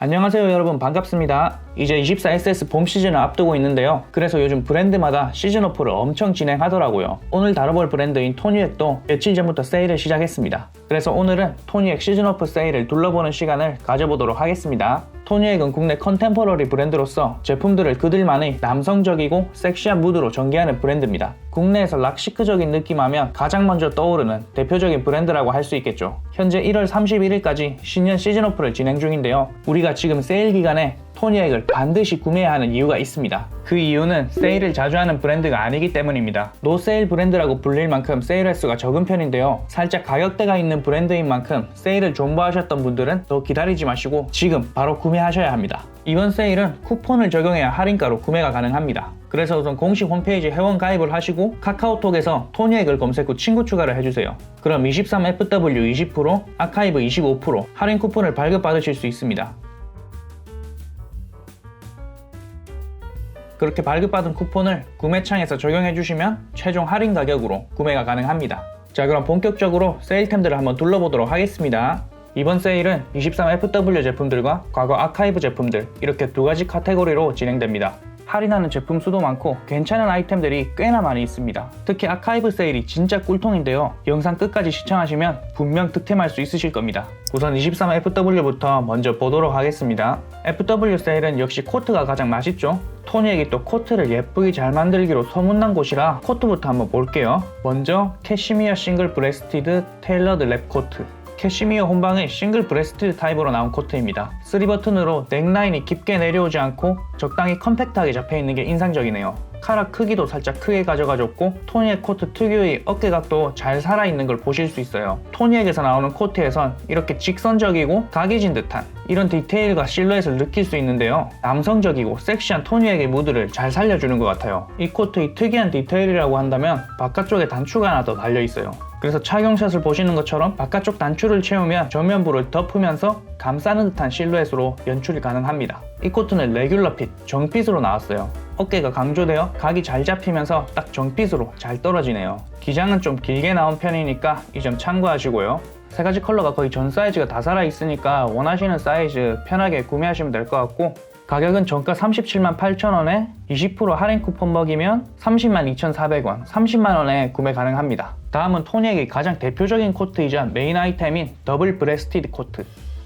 안녕하세요 여러분 반갑습니다. 이제 24SS 봄 시즌을 앞두고 있는데요. 그래서 요즘 브랜드마다 시즌 오프를 엄청 진행하더라고요. 오늘 다뤄볼 브랜드인 토니액도 며칠 전부터 세일을 시작했습니다. 그래서 오늘은 토니액 시즌 오프 세일을 둘러보는 시간을 가져보도록 하겠습니다. 토니액은 국내 컨템포러리 브랜드로서 제품들을 그들만의 남성적이고 섹시한 무드로 전개하는 브랜드입니다. 국내에서 락시크적인 느낌하면 가장 먼저 떠오르는 대표적인 브랜드라고 할 수 있겠죠. 현재 1월 31일까지 신년 시즌 오프를 진행 중인데요. 우리가 지금 세일 기간에 토니액을 반드시 구매해야 하는 이유가 있습니다. 그 이유는 세일을 자주 하는 브랜드가 아니기 때문입니다. 노세일 브랜드라고 불릴 만큼 세일 횟수가 적은 편인데요. 살짝 가격대가 있는 브랜드인 만큼 세일을 존버하셨던 분들은 더 기다리지 마시고 지금 바로 구매하셔야 합니다. 이번 세일은 쿠폰을 적용해야 할인가로 구매가 가능합니다. 그래서 우선 공식 홈페이지 회원 가입을 하시고 카카오톡에서 토니액을 검색 후 친구 추가를 해주세요. 그럼 23FW 20%, 아카이브 25% 할인 쿠폰을 발급받으실 수 있습니다. 그렇게 발급받은 쿠폰을 구매창에서 적용해 주시면 최종 할인 가격으로 구매가 가능합니다. 자 그럼 본격적으로 세일템들을 한번 둘러보도록 하겠습니다. 이번 세일은 23FW 제품들과 과거 아카이브 제품들 이렇게 두 가지 카테고리로 진행됩니다. 할인하는 제품 수도 많고 괜찮은 아이템들이 꽤나 많이 있습니다. 특히 아카이브 세일이 진짜 꿀통인데요. 영상 끝까지 시청하시면 분명 득템할 수 있으실 겁니다. 우선 23FW부터 먼저 보도록 하겠습니다. FW 세일은 역시 코트가 가장 맛있죠. 토니액이 또 코트를 예쁘게 잘 만들기로 소문난 곳이라 코트부터 한번 볼게요. 먼저 캐시미어 싱글 브레스티드 테일러드 랩 코트. 캐시미어 혼방의 싱글 브레스트 타입으로 나온 코트입니다. 3버튼으로 넥라인이 깊게 내려오지 않고 적당히 컴팩트하게 잡혀있는 게 인상적이네요. 카라 크기도 살짝 크게 가져가줬고 토니액 코트 특유의 어깨각도 잘 살아있는 걸 보실 수 있어요. 토니액에서 나오는 코트에선 이렇게 직선적이고 각이진 듯한 이런 디테일과 실루엣을 느낄 수 있는데요. 남성적이고 섹시한 토니액의 무드를 잘 살려주는 것 같아요. 이 코트의 특이한 디테일이라고 한다면 바깥쪽에 단추가 하나 더 달려있어요. 그래서 착용샷을 보시는 것처럼 바깥쪽 단추를 채우면 전면부를 덮으면서 감싸는 듯한 실루엣으로 연출이 가능합니다. 이 코트는 레귤러 핏, 정핏으로 나왔어요. 어깨가 강조되어 각이 잘 잡히면서 딱 정핏으로 잘 떨어지네요. 기장은 좀 길게 나온 편이니까 이 점 참고하시고요. 세 가지 컬러가 거의 전 사이즈가 다 살아있으니까 원하시는 사이즈 편하게 구매하시면 될 것 같고 가격은 정가 37만 8천원에 20% 할인 쿠폰 먹이면 30만 2,400원, 30만원에 구매 가능합니다. 다음은 토니액의 가장 대표적인 코트이자 메인 아이템인 더블 브레스티드 코트.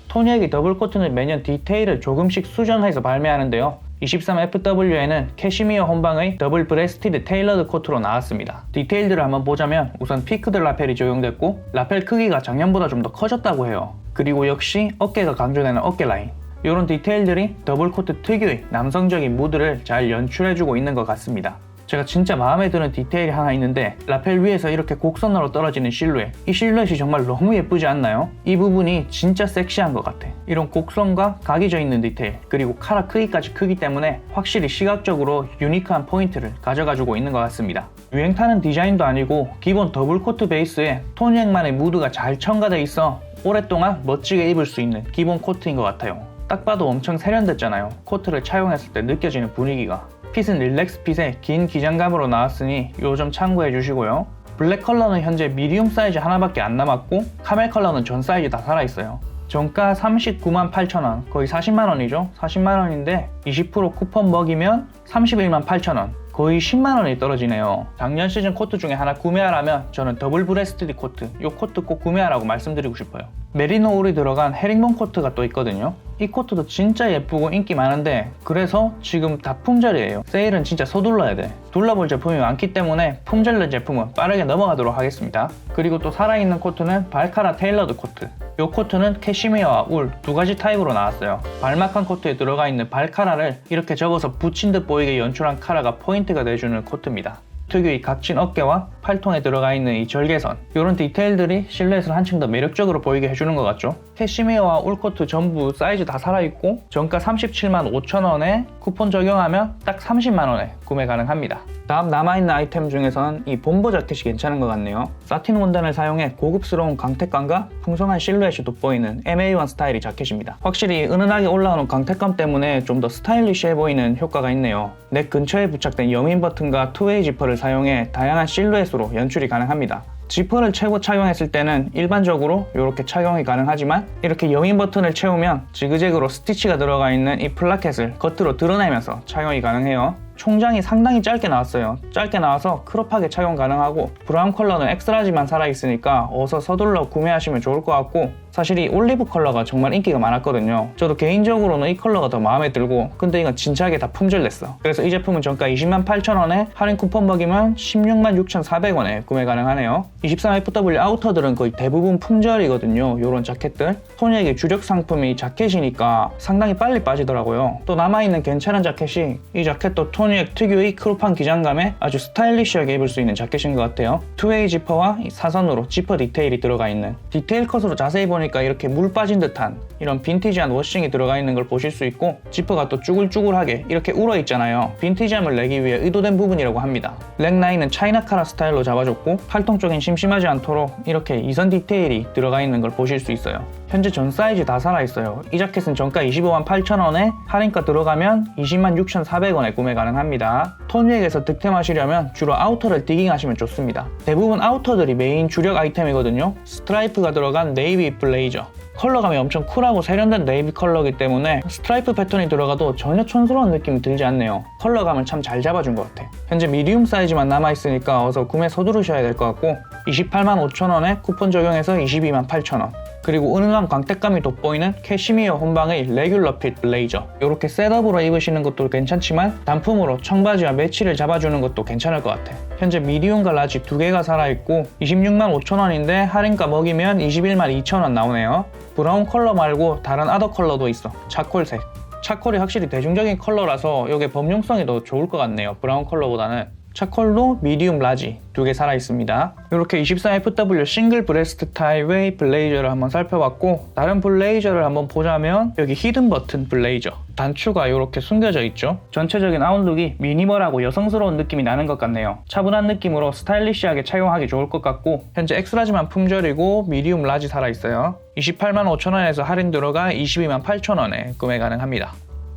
토니액의 더블 코트는 매년 디테일을 조금씩 수정해서 발매하는데요. 23FW에는 캐시미어 혼방의 더블 브레스티드 테일러드 코트로 나왔습니다. 디테일들을 한번 보자면 우선 피크드 라펠이 적용됐고 라펠 크기가 작년보다 좀 더 커졌다고 해요. 그리고 역시 어깨가 강조되는 어깨 라인. 이런 디테일들이 더블 코트 특유의 남성적인 무드를 잘 연출해주고 있는 것 같습니다. 제가 진짜 마음에 드는 디테일이 하나 있는데 라펠 위에서 이렇게 곡선으로 떨어지는 실루엣. 이 실루엣이 정말 너무 예쁘지 않나요? 이 부분이 진짜 섹시한 것 같아. 이런 곡선과 각이 져 있는 디테일 그리고 카라 크기까지 크기 때문에 확실히 시각적으로 유니크한 포인트를 가져가지고 있는 것 같습니다. 유행 타는 디자인도 아니고 기본 더블 코트 베이스에 토니액만의 무드가 잘 첨가돼 있어 오랫동안 멋지게 입을 수 있는 기본 코트인 것 같아요. 딱 봐도 엄청 세련됐잖아요. 코트를 차용했을 때 느껴지는 분위기가 핏은 릴렉스 핏의 긴 기장감으로 나왔으니 요 점 참고해 주시고요. 블랙 컬러는 현재 미디움 사이즈 하나밖에 안 남았고 카멜 컬러는 전 사이즈 다 살아있어요. 정가 39만 8천원 거의 40만원이죠 40만원인데 20% 쿠폰 먹이면 31만 8천원 거의 10만원이 떨어지네요 작년 시즌 코트 중에 하나 구매하라면 저는 더블 브레스티드 코트 이 코트 꼭 구매하라고 말씀드리고 싶어요 메리노 울이 들어간 헤링본 코트가 또 있거든요 이 코트도 진짜 예쁘고 인기 많은데 그래서 지금 다 품절이에요 세일은 진짜 서둘러야 돼 둘러볼 제품이 많기 때문에 품절된 제품은 빠르게 넘어가도록 하겠습니다 그리고 또 살아있는 코트는 발카라 테일러드 코트 이 코트는 캐시미어와 울 두 가지 타입으로 나왔어요. 발막한 코트에 들어가 있는 발카라를 이렇게 접어서 붙인 듯 보이게 연출한 카라가 포인트가 돼주는 코트입니다. 특유의 각진 어깨와 팔통에 들어가 있는 이 절개선 이런 디테일들이 실루엣을 한층 더 매력적으로 보이게 해주는 것 같죠? 캐시미어와 울코트 전부 사이즈 다 살아있고 정가 37만 5천원에 쿠폰 적용하면 딱 30만원에 구매 가능합니다. 다음 남아있는 아이템 중에선 이 bom버 자켓이 괜찮은 것 같네요. 사틴 원단을 사용해 고급스러운 강택감과 풍성한 실루엣이 돋보이는 MA1 스타일의 자켓입니다. 확실히 은은하게 올라오는 강택감 때문에 좀 더 스타일리시해 보이는 효과가 있네요. 넥 근처에 부착된 여민 버튼과 투웨이 지퍼를 사용해 다양한 실루엣 으로 연출이 가능합니다. 지퍼를 채고 착용했을 때는 일반적으로 이렇게 착용이 가능하지만 이렇게 여민 버튼을 채우면 지그재그로 스티치가 들어가 있는 이 플라켓을 겉으로 드러내면서 착용이 가능해요. 총장이 상당히 짧게 나왔어요. 짧게 나와서 크롭하게 착용 가능하고 브라운 컬러는 엑스라지만 살아있으니까 어서 서둘러 구매하시면 좋을 것 같고 사실 이 올리브 컬러가 정말 인기가 많았거든요. 저도 개인적으로는 이 컬러가 더 마음에 들고 근데 이건 진지하게 다 품절됐어. 그래서 이 제품은 정가 20만 8천 원에 할인 쿠폰 먹이면 16만 6,400원에 구매 가능하네요. 23FW 아우터들은 거의 대부분 품절이거든요. 이런 자켓들. 토니에게 주력 상품이 자켓이니까 상당히 빨리 빠지더라고요. 또 남아있는 괜찮은 자켓이 이 자켓도 토니액 특유의 크롭한 기장감에 아주 스타일리시하게 입을 수 있는 자켓인 것 같아요. 투웨이 지퍼와 이 사선으로 지퍼 디테일이 들어가 있는 디테일 컷으로 자세히 보니 까 이렇게 물 빠진 듯한 이런 빈티지한 워싱이 들어가 있는 걸 보실 수 있고 지퍼가 또 쭈글쭈글하게 이렇게 울어 있잖아요. 빈티지함을 내기 위해 의도된 부분이라고 합니다. 넥라인은 차이나 카라 스타일로 잡아줬고 팔통 쪽엔 심심하지 않도록 이렇게 이선 디테일이 들어가 있는 걸 보실 수 있어요. 현재 전 사이즈 다 살아있어요. 이 자켓은 정가 25만 8천원에 할인가 들어가면 20만 6,400원에 구매 가능합니다. 톤위액에서 득템하시려면 주로 아우터를 디깅하시면 좋습니다. 대부분 아우터들이 메인 주력 아이템이거든요. 스트라이프가 들어간 네이비 블레이저. 컬러감이 엄청 쿨하고 세련된 네이비 컬러이기 때문에 스트라이프 패턴이 들어가도 전혀 촌스러운 느낌이 들지 않네요. 컬러감을 참 잘 잡아준 것 같아. 현재 미디움 사이즈만 남아있으니까 어서 구매 서두르셔야 될 것 같고 28만 5천원에 쿠폰 적용해서 22만 8천원 그리고 은은한 광택감이 돋보이는 캐시미어 혼방의 레귤러 핏 블레이저 이렇게 셋업으로 입으시는 것도 괜찮지만 단품으로 청바지와 매치를 잡아주는 것도 괜찮을 것 같아 현재 미디움과 라지 두 개가 살아있고 26만 5천원인데 할인가 먹이면 21만 2천원 나오네요 브라운 컬러 말고 다른 아더 컬러도 있어. 차콜색. 차콜이 확실히 대중적인 컬러라서 이게 범용성이 더 좋을 것 같네요. 브라운 컬러보다는 차콜로 미디움 라지 두 개 살아 있습니다. 이렇게 24FW 싱글 브레스트 타입의 블레이저를 한번 살펴봤고 다른 블레이저를 한번 보자면 여기 히든 버튼 블레이저 단추가 이렇게 숨겨져 있죠. 전체적인 아웃룩이 미니멀하고 여성스러운 느낌이 나는 것 같네요. 차분한 느낌으로 스타일리시하게 착용하기 좋을 것 같고 현재 엑스라지만 품절이고 미디움 라지 살아 있어요. 28만 5천 원에서 할인 들어가 22만 8천 원에 구매 가능합니다.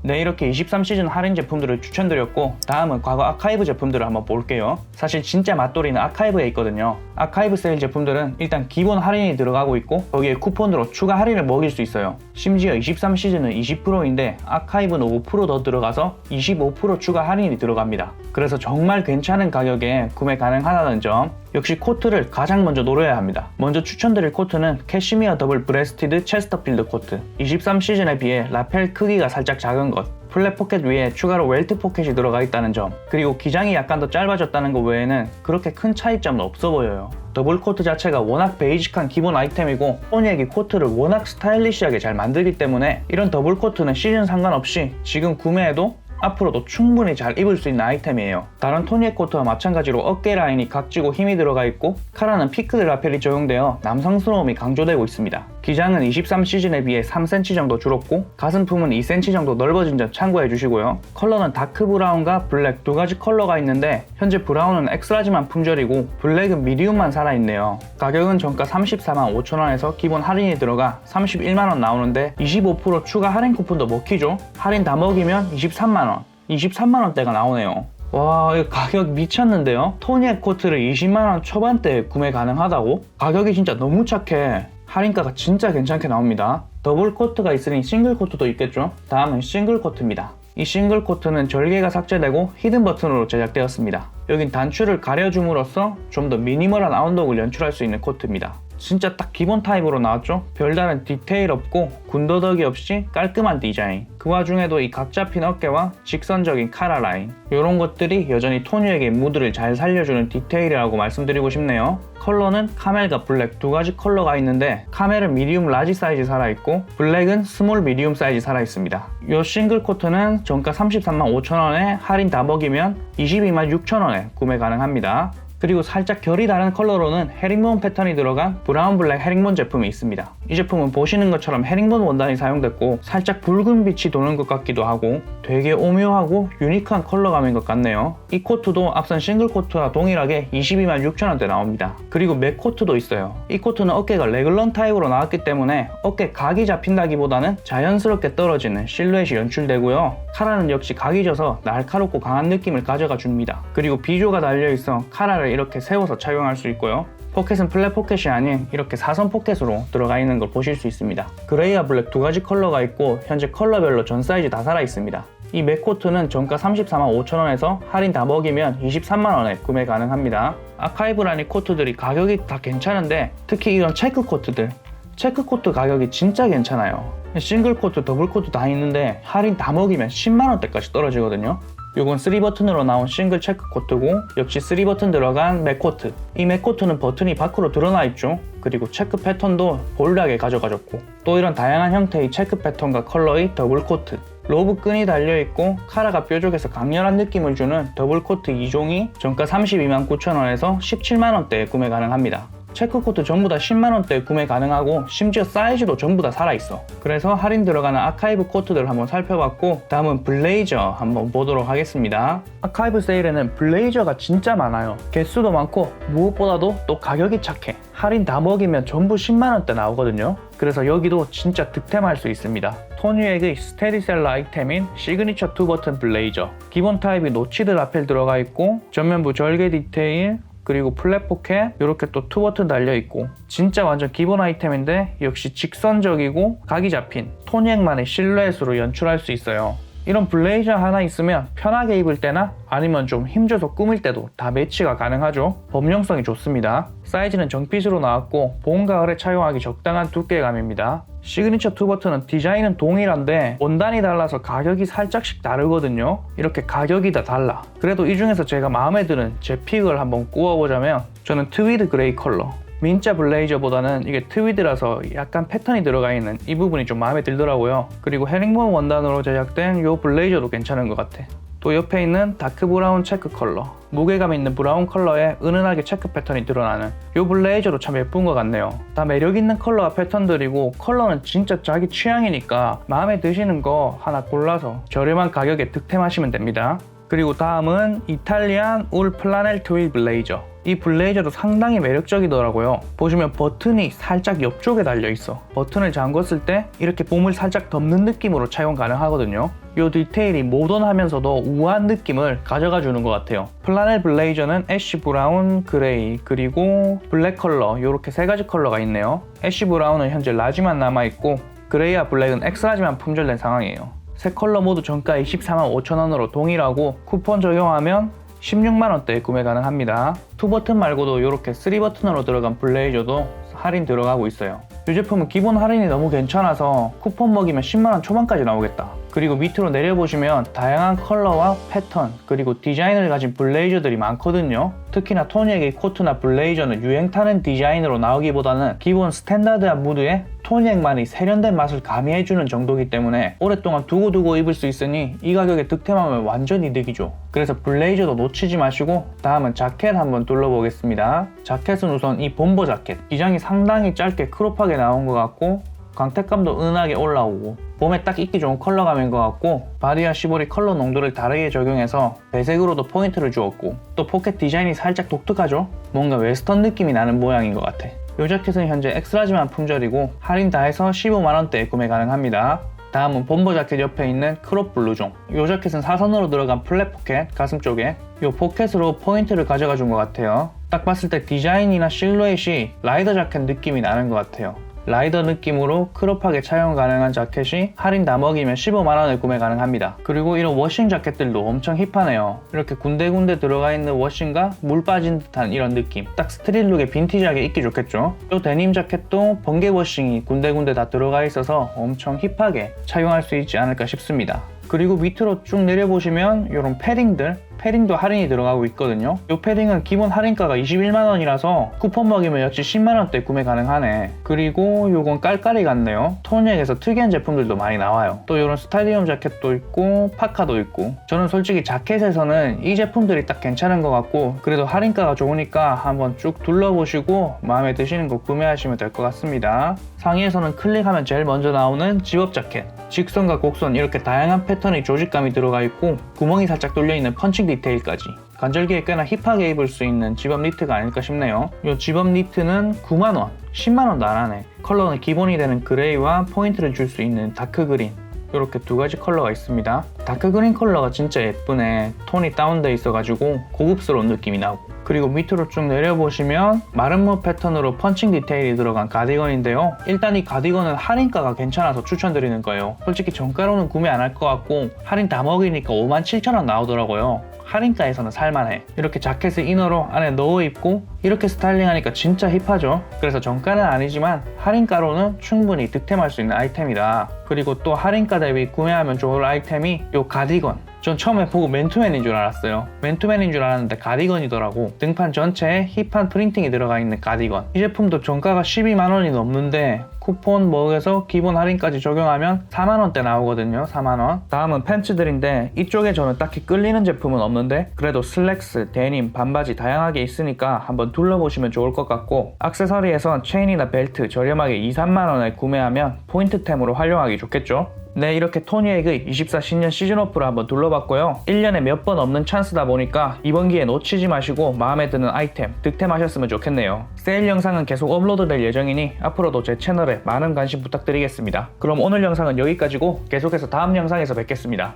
네, 이렇게 23시즌 할인 제품들을 추천드렸고 다음은 과거 아카이브 제품들을 한번 볼게요. 사실 진짜 맛돌이는 아카이브에 있거든요. 아카이브 세일 제품들은 일단 기본 할인이 들어가고 있고 거기에 쿠폰으로 추가 할인을 먹일 수 있어요. 심지어 23시즌은 20%인데 아카이브는 5%더 들어가서 25% 추가 할인이 들어갑니다. 그래서 정말 괜찮은 가격에 구매 가능하다는 점 역시 코트를 가장 먼저 노려야 합니다. 먼저 추천드릴 코트는 캐시미어 더블 브레스티드 체스터필드 코트. 23 시즌에 비해 라펠 크기가 살짝 작은 것. 플랫 포켓 위에 추가로 웰트 포켓이 들어가 있다는 점, 그리고 기장이 약간 더 짧아졌다는 것 외에는 그렇게 큰 차이점은 없어 보여요. 더블 코트 자체가 워낙 베이직한 기본 아이템이고 포니액이 코트를 워낙 스타일리시하게 잘 만들기 때문에 이런 더블 코트는 시즌 상관없이 지금 구매해도 앞으로도 충분히 잘 입을 수 있는 아이템이에요. 다른 토니액 코트와 마찬가지로 어깨 라인이 각지고 힘이 들어가 있고 카라는 피크드 라펠이 적용되어 남성스러움이 강조되고 있습니다. 기장은 23시즌에 비해 3cm 정도 줄었고 가슴품은 2cm 정도 넓어진 점 참고해 주시고요. 컬러는 다크 브라운과 블랙 두 가지 컬러가 있는데 현재 브라운은 엑스라지만 품절이고 블랙은 미디움만 살아있네요. 가격은 정가 34만 5천원에서 기본 할인이 들어가 31만원 나오는데 25% 추가 할인 쿠폰도 먹히죠? 할인 다 먹이면 23만원 23만원대가 나오네요. 와, 이 가격 미쳤는데요? 토니액 코트를 20만원 초반대에 구매 가능하다고? 가격이 진짜 너무 착해. 할인가가 진짜 괜찮게 나옵니다. 더블 코트가 있으니 싱글 코트도 있겠죠? 다음은 싱글 코트입니다. 이 싱글 코트는 절개가 삭제되고 히든 버튼으로 제작되었습니다. 여긴 단추를 가려줌으로써 좀 더 미니멀한 아웃룩을 연출할 수 있는 코트입니다. 진짜 딱 기본 타입으로 나왔죠? 별다른 디테일 없고 군더더기 없이 깔끔한 디자인. 그 와중에도 이 각 잡힌 어깨와 직선적인 카라 라인. 이런 것들이 여전히 토니에게 무드를 잘 살려주는 디테일이라고 말씀드리고 싶네요. 컬러는 카멜과 블랙 두 가지 컬러가 있는데 카멜은 미디움 라지 사이즈 살아있고 블랙은 스몰 미디움 사이즈 살아있습니다. 이 싱글 코트는 정가 33만 5천원에 할인 다 먹이면 22만 6천원에 구매 가능합니다 그리고 살짝 결이 다른 컬러로는 헤링본 패턴이 들어간 브라운 블랙 헤링본 제품이 있습니다. 이 제품은 보시는 것처럼 헤링본 원단이 사용됐고 살짝 붉은 빛이 도는 것 같기도 하고 되게 오묘하고 유니크한 컬러감인 것 같네요. 이 코트도 앞선 싱글 코트와 동일하게 22만 6천원대 나옵니다. 그리고 맥 코트도 있어요. 이 코트는 어깨가 레글런 타입으로 나왔기 때문에 어깨 각이 잡힌다기보다는 자연스럽게 떨어지는 실루엣이 연출되고요. 카라는 역시 각이 져서 날카롭고 강한 느낌을 가져가 줍니다. 그리고 비조가 달려있어 카라를 이렇게 세워서 착용할 수 있고요. 포켓은 플랫 포켓이 아닌 이렇게 사선 포켓으로 들어가 있는 걸 보실 수 있습니다. 그레이와 블랙 두 가지 컬러가 있고 현재 컬러별로 전 사이즈 다 살아 있습니다. 이 맥코트는 정가 34만 5천원에서 할인 다 먹이면 23만원에 구매 가능합니다. 아카이브 라니 코트들이 가격이 다 괜찮은데 특히 이런 체크 코트들 체크 코트 가격이 진짜 괜찮아요. 싱글 코트, 더블 코트 다 있는데 할인 다 먹이면 10만 원대까지 떨어지거든요. 요건 3버튼으로 나온 싱글 체크 코트고 역시 3버튼 들어간 맥 코트. 이 맥 코트는 버튼이 밖으로 드러나 있죠. 그리고 체크 패턴도 볼드하게 가져가졌고 또 이런 다양한 형태의 체크 패턴과 컬러의 더블 코트. 로브 끈이 달려있고 카라가 뾰족해서 강렬한 느낌을 주는 더블 코트 2종이 정가 32만 9천원에서 17만원대에 구매 가능합니다 체크 코트 전부 다 10만원대에 구매 가능하고 심지어 사이즈도 전부 다 살아있어. 그래서 할인 들어가는 아카이브 코트들 한번 살펴봤고 다음은 블레이저 한번 보도록 하겠습니다. 아카이브 세일에는 블레이저가 진짜 많아요. 개수도 많고 무엇보다도 또 가격이 착해. 할인 다 먹이면 전부 10만원대 나오거든요. 그래서 여기도 진짜 득템할 수 있습니다. 토니액의 스테디셀러 아이템인 시그니처 2버튼 블레이저. 기본 타입이 노치드 라펠 들어가 있고 전면부 절개 디테일 그리고 플랫 포켓 이렇게 또 투 버튼 달려 있고 진짜 완전 기본 아이템인데 역시 직선적이고 각이 잡힌 토니액만의 실루엣으로 연출할 수 있어요. 이런 블레이저 하나 있으면 편하게 입을 때나 아니면 좀 힘줘서 꾸밀 때도 다 매치가 가능하죠. 범용성이 좋습니다. 사이즈는 정핏으로 나왔고 봄, 가을에 착용하기 적당한 두께감입니다. 시그니처 투 버튼은 디자인은 동일한데 원단이 달라서 가격이 살짝씩 다르거든요. 이렇게 가격이 다 달라. 그래도 이 중에서 제가 마음에 드는 제 픽을 한번 꾸어보자면 저는 트위드 그레이 컬러. 민자 블레이저보다는 이게 트위드라서 약간 패턴이 들어가 있는 이 부분이 좀 마음에 들더라고요. 그리고 헤링본 원단으로 제작된 이 블레이저도 괜찮은 것 같아. 또 옆에 있는 다크 브라운 체크 컬러 무게감 있는 브라운 컬러에 은은하게 체크 패턴이 드러나는 이 블레이저도 참 예쁜 것 같네요. 다 매력 있는 컬러와 패턴들이고 컬러는 진짜 자기 취향이니까 마음에 드시는 거 하나 골라서 저렴한 가격에 득템하시면 됩니다. 그리고 다음은 이탈리안 울 플라넬 트윌 블레이저. 이 블레이저도 상당히 매력적이더라고요. 보시면 버튼이 살짝 옆쪽에 달려 있어. 버튼을 잠궜을 때 이렇게 봄을 살짝 덮는 느낌으로 착용 가능하거든요 이 디테일이 모던하면서도 우아한 느낌을 가져가 주는 것 같아요 플라넬 블레이저는 애쉬 브라운, 그레이 그리고 블랙 컬러 이렇게 세 가지 컬러가 있네요 애쉬 브라운은 현재 라지만 남아있고 그레이와 블랙은 엑스라지만 품절된 상황이에요 세 컬러 모두 정가 24만 5천원으로 동일하고 쿠폰 적용하면 16만원대에 구매 가능합니다. 투 버튼 말고도 이렇게 3버튼으로 들어간 블레이저도 할인 들어가고 있어요. 이 제품은 기본 할인이 너무 괜찮아서 쿠폰 먹이면 10만원 초반까지 나오겠다. 그리고 밑으로 내려보시면 다양한 컬러와 패턴 그리고 디자인을 가진 블레이저들이 많거든요. 특히나 토니액의 코트나 블레이저는 유행 타는 디자인으로 나오기보다는 기본 스탠다드한 무드에 토니액만이 세련된 맛을 가미해주는 정도이기 때문에 오랫동안 두고두고 입을 수 있으니 이 가격에 득템하면 완전 이득이죠. 그래서 블레이저도 놓치지 마시고 다음은 자켓 한번 둘러보겠습니다. 자켓은 우선 이 bom버 자켓 기장이 상당히 짧게 크롭하게 나온 것 같고 광택감도 은하게 올라오고 봄에 딱 입기 좋은 컬러감인 것 같고 바디와 시보리 컬러 농도를 다르게 적용해서 배색으로도 포인트를 주었고 또 포켓 디자인이 살짝 독특하죠? 뭔가 웨스턴 느낌이 나는 모양인 것 같아. 이 자켓은 현재 엑스라지만 품절이고 할인 다 해서 15만원대에 구매 가능합니다. 다음은 bom버 자켓 옆에 있는 크롭 블루종. 이 자켓은 사선으로 들어간 플랫 포켓 가슴 쪽에 이 포켓으로 포인트를 가져가 준 것 같아요. 딱 봤을 때 디자인이나 실루엣이 라이더 자켓 느낌이 나는 것 같아요 라이더 느낌으로 크롭하게 착용 가능한 자켓이 할인 다 먹이면 15만원에 구매 가능합니다. 그리고 이런 워싱 자켓들도 엄청 힙하네요. 이렇게 군데군데 들어가 있는 워싱과 물 빠진 듯한 이런 느낌. 딱 스트릿 룩에 빈티지하게 입기 좋겠죠? 또 데님 자켓도 번개 워싱이 군데군데 다 들어가 있어서 엄청 힙하게 착용할 수 있지 않을까 싶습니다. 그리고 밑으로 쭉 내려보시면 이런 패딩들 패딩도 할인이 들어가고 있거든요. 이 패딩은 기본 할인가가 21만원이라서 쿠폰 먹이면 역시 10만원대 구매 가능하네. 그리고 요건 깔깔이 같네요. 토니액에서 특이한 제품들도 많이 나와요. 또 이런 스타디움 자켓도 있고 파카도 있고. 저는 솔직히 자켓에서는 이 제품들이 딱 괜찮은 것 같고 그래도 할인가가 좋으니까 한번 쭉 둘러보시고 마음에 드시는 거 구매하시면 될 것 같습니다. 상의에서는 클릭하면 제일 먼저 나오는 집업 자켓 직선과 곡선 이렇게 다양한 패턴의 조직감이 들어가 있고 구멍이 살짝 뚫려 있는 펀칭 디테일까지 간절기에 꽤나 힙하게 입을 수 있는 집업 니트가 아닐까 싶네요 이 집업 니트는 9만원 10만원도 안 하네 컬러는 기본이 되는 그레이와 포인트를 줄 수 있는 다크 그린 이렇게 두 가지 컬러가 있습니다 다크 그린 컬러가 진짜 예쁘네 톤이 다운돼 있어가지고 고급스러운 느낌이 나고 그리고 밑으로 쭉 내려보시면 마름모 패턴으로 펀칭 디테일이 들어간 가디건인데요. 일단 이 가디건은 할인가가 괜찮아서 추천드리는 거예요. 솔직히 정가로는 구매 안 할 것 같고 할인 다 먹이니까 57,000원 나오더라고요. 할인가에서는 살만해. 이렇게 자켓을 이너로 안에 넣어 입고 이렇게 스타일링하니까 진짜 힙하죠. 그래서 정가는 아니지만 할인가로는 충분히 득템할 수 있는 아이템이다. 그리고 또 할인가 대비 구매하면 좋을 아이템이 이 가디건. 전 처음에 보고 맨투맨인 줄 알았어요. 맨투맨인 줄 알았는데 가디건이더라고. 등판 전체에 힙한 프린팅이 들어가 있는 가디건. 이 제품도 정가가 12만 원이 넘는데 쿠폰 먹에서 기본 할인까지 적용하면 4만 원대 나오거든요. 4만 원. 다음은 팬츠들인데 이쪽에 저는 딱히 끌리는 제품은 없는데 그래도 슬랙스, 데님, 반바지 다양하게 있으니까 한번 둘러보시면 좋을 것 같고 액세서리에선 체인이나 벨트 저렴하게 2, 3만 원에 구매하면 포인트템으로 활용하기 좋겠죠. 네, 이렇게 토니액의 24 신년 시즌 오프를 한번 둘러봤고요. 1년에 몇 번 없는 찬스다 보니까 이번 기회에 놓치지 마시고 마음에 드는 아이템 득템하셨으면 좋겠네요. 세일 영상은 계속 업로드 될 예정이니 앞으로도 제 채널에 많은 관심 부탁드리겠습니다. 그럼 오늘 영상은 여기까지고 계속해서 다음 영상에서 뵙겠습니다.